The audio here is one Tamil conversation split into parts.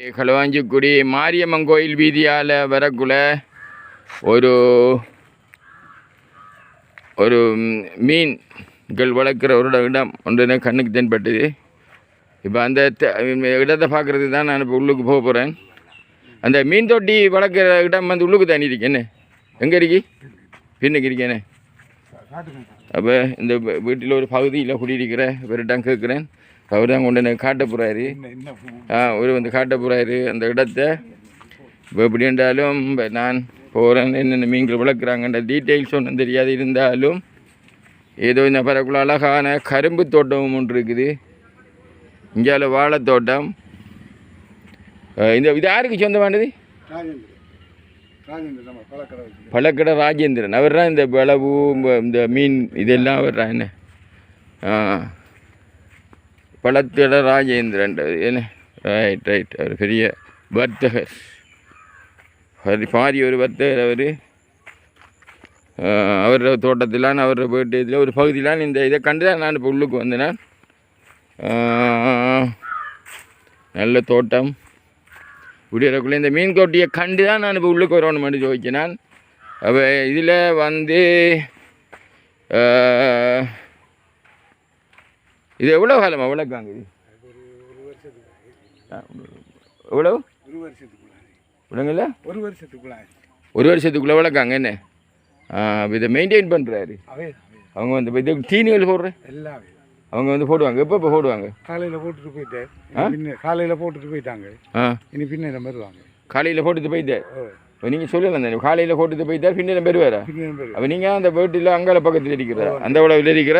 களுவாஞ்சிக்குடி மாரியம்மன் கோயில் வீதியால் வரக்குள்ள ஒரு ஒரு மீன்கள் வளர்க்குற ஒரு இடம் ஒன்று கண்ணுக்கு தென்பட்டது. இப்போ அந்த இடத்தை பார்க்குறதுக்கு தான் நான் இப்போ உள்ளுக்கு போக போகிறேன் அந்த மீன் தொட்டி வளர்க்குற இடம் வந்து உள்ளுக்கு தண்ணி இருக்கேன்னு எங்கே இருக்கி? பின்னுக்கு இருக்கேனே அப்போ இந்த வீட்டில் ஒரு பகுதியில் குடியிருக்கிற இவர்கிட்ட கேட்குறேன். அவர் தான் கொண்டு எனக்கு காட்ட போகிறாரு ஆ ஒரு வந்து காட்ட போகிறாரு அந்த இடத்த. இப்போ எப்படி என்றாலும் நான் போகிறேன் என்னென்ன மீன்கள் வளர்க்குறாங்கன்ற டீட்டெயில்ஸ் ஒன்றும் தெரியாது. இருந்தாலும் ஏதோ இந்த பறக்குள்ள அழகான கரும்பு தோட்டமும் ஒன்று இருக்குது. இந்தியாவில் வாழைத்தோட்டம். இந்த இது யாருக்கு சொந்தமானது? பழக்கடை ராஜேந்திரன். அவர் தான் இந்த விளவு இந்த- மீன் இதெல்லாம் அவர் என்ன? ஆ பழத்திட ராஜேந்திரன். என்ன ரைட் ரைட் அவர் பெரிய வர்த்தகர். பாரி ஒரு வர்த்தகர் அவர். அவரோட தோட்டத்திலான் அவரோட வீட்டு இதில் ஒரு பகுதியிலான் இந்த இதை கண்டு தான் நான் இப்போ உள்ளுக்கு வந்தேன்? நல்ல தோட்டம். விடியறக்குள்ளே இந்த மீன் கொட்டியை கண்டு தான் நான் இப்போ உள்ளுக்கு வரணும் மட்டும் ஜோதிச்சேன் நான் அப்போ இதில் வந்து இது எவ்வளோ காலம் வளர்க்காங்க இது எவ்வளோ ஒரு வருஷத்துக்குள்ள விடுங்கல்ல ஒரு வருஷத்துக்குள்ள ஒரு வருஷத்துக்குள்ளே வளர்க்காங்க என்ன இதை மெயின்டைன் பண்ணுறாரு அவே அவங்க வந்து இப்போ இது தீனிகள் போடுற? எல்லாமே அவங்க வந்து போடுவாங்க. எப்போ இப்போ போடுவாங்க? காலையில் போட்டுட்டு போயிட்டேன் காலையில் போட்டுட்டு போயிட்டாங்க. ஆ. இனி பின்ன வருவாங்க. காலையில் போட்டுட்டு போயிட்டார். ஓ. இப்போ நீங்கள் சொல்லலாம் தானே காலையில் போட்டுட்டு போயிட்டார் பின்னர் பெறுவாரா? அப்போ நீங்கள் அந்த வீட்டில் அங்கால பக்கத்தில் இருக்கிற அந்த உழவில் இருக்கிற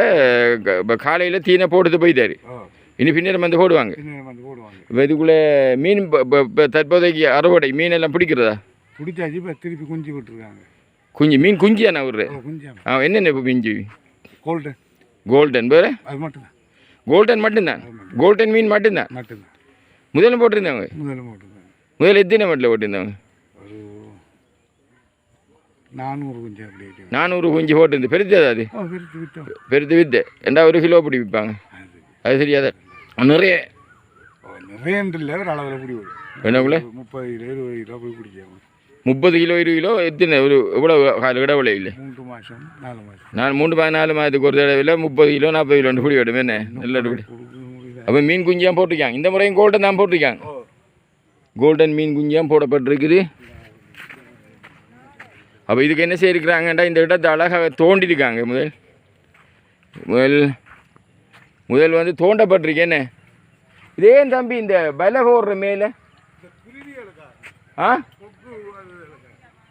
இப்போ காலையில் தீனை போட்டுட்டு போயிட்டாரு. ஓ. இனி பின்னர் வந்து போடுவாங்க. இப்போ இதுக்குள்ளே மீன் இப்போ தற்போதைக்கு அறுவடை மீன் எல்லாம் பிடிக்கிறதா? பிடிச்சாச்சு இப்போ திருப்பி குஞ்சு விட்டுருக்காங்க. குஞ்சு மீன் குஞ்சியாண்ணா குஞ்சாம ஆ என்னென்ன இப்போ குஞ்சு? கோல்டன் கோல்டன் வேறு? அது மட்டும்தான். கோல்டன் மட்டும்தான்? கோல்டன் மீன் மட்டும்தான்? மட்டும்தான். முதல்ல போட்டிருந்தாங்க முதல்ல போட்டுருக்காங்க முதல்ல எத்தனை மட்டில் போட்டிருந்தாங்க ஒரு நானூறு குஞ்சு அப்படி. நானூறு குஞ்சு போட்டிருந்து பெருத்ததா அது? பெருத்து வித்து? ரெண்டா ஒரு கிலோ பிடி விற்பாங்க. அது. சரியாத நிறைய. நிறைய இல்லை ஒரு அளவில் பிடி என்னக்குள்ள? முப்பது கிலோ இருபது கிலோ போய் பிடிக்காம முப்பது கிலோ இருபது கிலோ எத்தனை? ஒரு எவ்வளோ கால இடவில்லை இல்லை? மூன்று மாதம் நாலு மாதம் நான் மூணு பதினாலு மாதத்துக்கு ஒரு தடவையில் முப்பது கிலோ நாற்பது கிலோ பிடி விடும் என்ன? நல்ல பிடி அப்போ மீன் குஞ்சியாக போட்டிருக்காங்க. இந்த முறையும் கோல்டன் தான் போட்டிருக்காங்க. கோல்டன் மீன் குஞ்சியாக போடப்பட்டிருக்குது. அப்போ இதுக்கு என்ன செய்யிருக்கிறாங்கண்டா இந்த இடத்தை அழகாக தோண்டிருக்காங்க முதல். முதல் முதல் வந்து தோண்டப்பட்டிருக்கேன்னு இதே தம்பி இந்த பல போடுற மேலே. ஆ?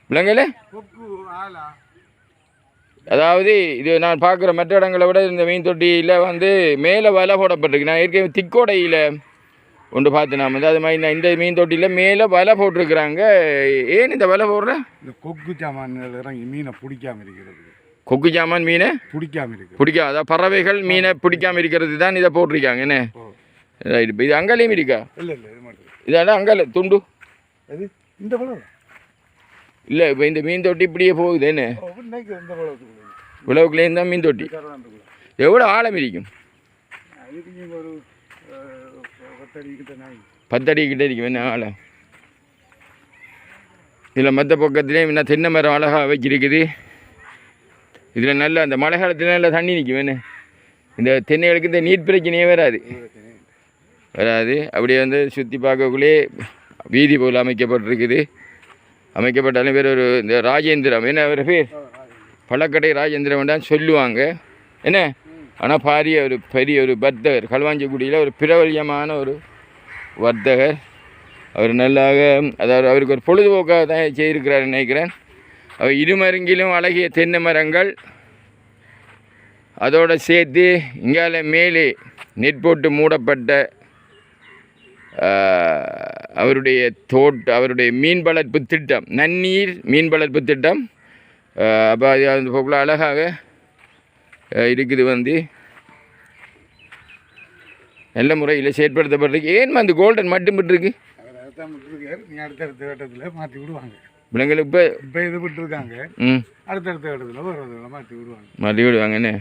விலங்கல அதாவது இது நான் பார்க்குற மற்ற இடங்களை விட இந்த மீன் தொட்டியில் வந்து மேலே வலை போடப்பட்டிருக்கு. நான் ஏற்கனவே திக்கோடையில் ஒன்று பார்த்து நான் வந்து அது மாதிரி நான் இந்த மீன் தொட்டியில் மேலே வலை போட்டிருக்கிறாங்க. ஏன் இந்த வலை போடுற? இந்த கொக்கு சாமான்கள் இறங்கி மீனை பிடிக்காம இருக்கிறது. கொக்கு ஜாமான் மீனை? பிடிக்காம பிடிக்காம அதாவது பறவைகள் மீனை பிடிக்காம இருக்கிறது தான் இதை போட்டிருக்காங்க என்ன? ரைட் இது அங்காலையும் இருக்கா? இல்லை இல்லை இது மட்டும் இதாண்டா அங்கால துண்டு. இந்த இல்லை இப்போ இந்த மீன் தொட்டி இப்படியே போகுது என்ன? உழவுக்குள்ளேயும் தான் மீன் தொட்டி. எவ்வளோ ஆழம் இருக்கும் இதுக்கு நீங்கள் ஒரு அஹ், பத்தடி கிட்ட நாய் என்ன இதில் மற்ற பக்கத்துலேயும் என்ன தென்னை மரம் அழகாக வச்சிருக்குது இதில் நல்ல அந்த மழை காலத்தில் நல்லா தண்ணி நிற்கும் என்ன? இந்த தென்னைகளுக்கு இந்த நீர் பிரச்சனையே வராது. வராது. அப்படியே வந்து சுற்றி பார்க்கக்குள்ளே வீதி போல் அமைக்கப்பட்டிருக்குது. அமைக்கப்பட்டாலும் வேறு ஒரு இந்த ராஜேந்திரம் என்ன அவர் பேர்? பழக்கடை ராஜேந்திரம் தான் சொல்லுவாங்க. என்ன? ஆனால் பாரிய ஒரு பெரிய ஒரு வர்த்தகர் களுவாஞ்சிக்குடியில் ஒரு பிரபல்யமான ஒரு வர்த்தகர். அவர் நல்லாக அதாவது அவருக்கு ஒரு பொழுதுபோக்காக தான் செய்திருக்கிறார் நினைக்கிறேன். அவர் இருமருங்கிலும் அழகிய தென்னை மரங்கள் அதோடு சேர்த்து இங்கால மேலே நெட் போட்டு மூடப்பட்ட அவருடைய தோட்ட அவருடைய மீன் வளர்ப்பு திட்டம் நன்னீர் மீன் வளர்ப்பு திட்டம் அப்போ அது அந்த போக்குள்ள அழகாக இருக்குது வந்து. நல்ல முறையில் செயற்படுத்தப்பட்டிருக்கு. ஏன் அந்த கோல்டன் மட்டும் விட்டுருக்கு? அடுத்தடுத்த கட்டத்தில் மாற்றி விடுவாங்க. பிள்ளைங்களை இப்போ இப்போ இது விட்டுருக்காங்க. ம். அடுத்தடுத்த கட்டத்தில் வர்றதில் மாற்றி விடுவாங்க. மாற்றி விடுவாங்க என்ன?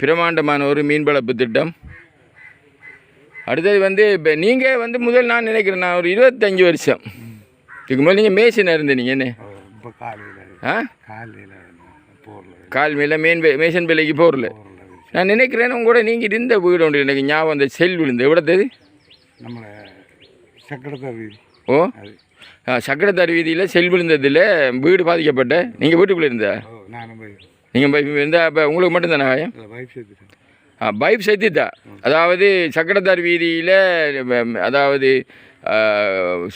பிரமாண்டமான ஒரு மீன் வளர்ப்பு திட்டம். அடுத்தது வந்து இப்போ நீங்கள் வந்து முதல் நான் நினைக்கிறேன் நான் ஒரு இருபத்தஞ்சி வருஷம். இதுக்கு முதல்ல நீங்கள் மேசனாக இருந்தீங்க என்ன? ஆ? கால் மேல மேன் மேசன் போகிறல போரில். நான் நினைக்கிறேன் உங்களோட நீங்கள் இருந்த வீடு ஒன்று எனக்கு ஞாபகம் அந்த செல் விழுந்து எவ்வளோத்தது ஓ? சக்கரத்தார் வீதியில் செல் விழுந்ததில் வீடு பாதிக்கப்பட்ட. நீங்கள் வீட்டுக்குள்ளே இருந்தா? நீங்கள் இருந்தால் அப்போ உங்களுக்கு மட்டும்தானே பைப் செத்துட்டா. அதாவது சக்கரத்தார் வீதியில் அதாவது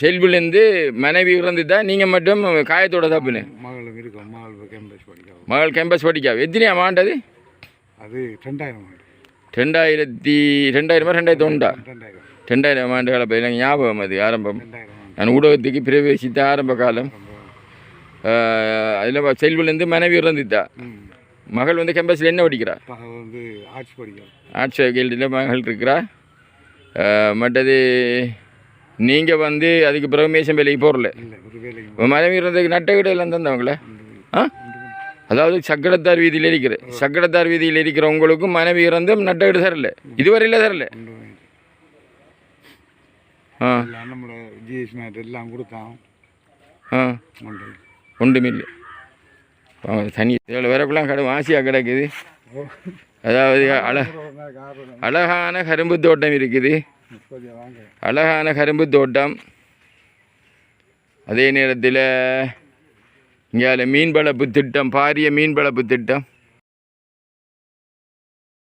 செல்விலேருந்து மனைவி இறந்துட்டா நீங்கள் மட்டும் காயத்தோட தப்புன்னு மகள் கேம்பஸ் படிக்கவும் மகள் கேம்பஸ் படிக்கா எத்தனையாம் ஆண்டது அது? ரெண்டாயிரம் ரெண்டாயிரத்தி ரெண்டாயிரமா ரெண்டாயிரத்தி ஒன்றா? ரெண்டாயிரம். ஆண்டு கால எனக்கு ஞாபகம் அது ஆரம்பம். நான் ஊடகத்துக்கு பிரவேசித்த ஆரம்ப காலம். அதில் செல்விலேருந்து மனைவி இறந்துட்டா. மகள் வந்து கேம்பஸில் என்ன படிக்கிறா? வந்து ஆட்சி படிக்கும் ஆர்ட்ஸ் ஃபேக்கல்ட்டியில் மகள் இருக்கிறா. மற்றது நீங்கள் வந்து அதுக்கு பிறகு மேசம் வேலைக்கு இப்போ மனைவி இருந்ததுக்கு நட்ட வீடெல்லாம் தந்தவங்களே ஆ? அதாவது சக்கரத்தார் வீதியில் இருக்கிற சக்கரத்தார் வீதியில் இருக்கிற உங்களுக்கும் மனைவி இறந்தும் நட்ட வீடு தரல. இதுவரையில் தரல. ஆ. நம்மளோட ஜிஎஸ் மேட் எல்லாம் கொடுத்தான். ஆ. ஒன்றுமில்லை தனி இவ்வளோ வரக்குலாம் கடை வாசியாக கிடக்குது. அதாவது அழ அழகான கரும்பு தோட்டம் இருக்குது. அழகான கரும்பு தோட்டம். அதே நேரத்தில் இங்கே மீன் வளர்ப்பு திட்டம் பாரிய மீன் வளர்ப்பு திட்டம்.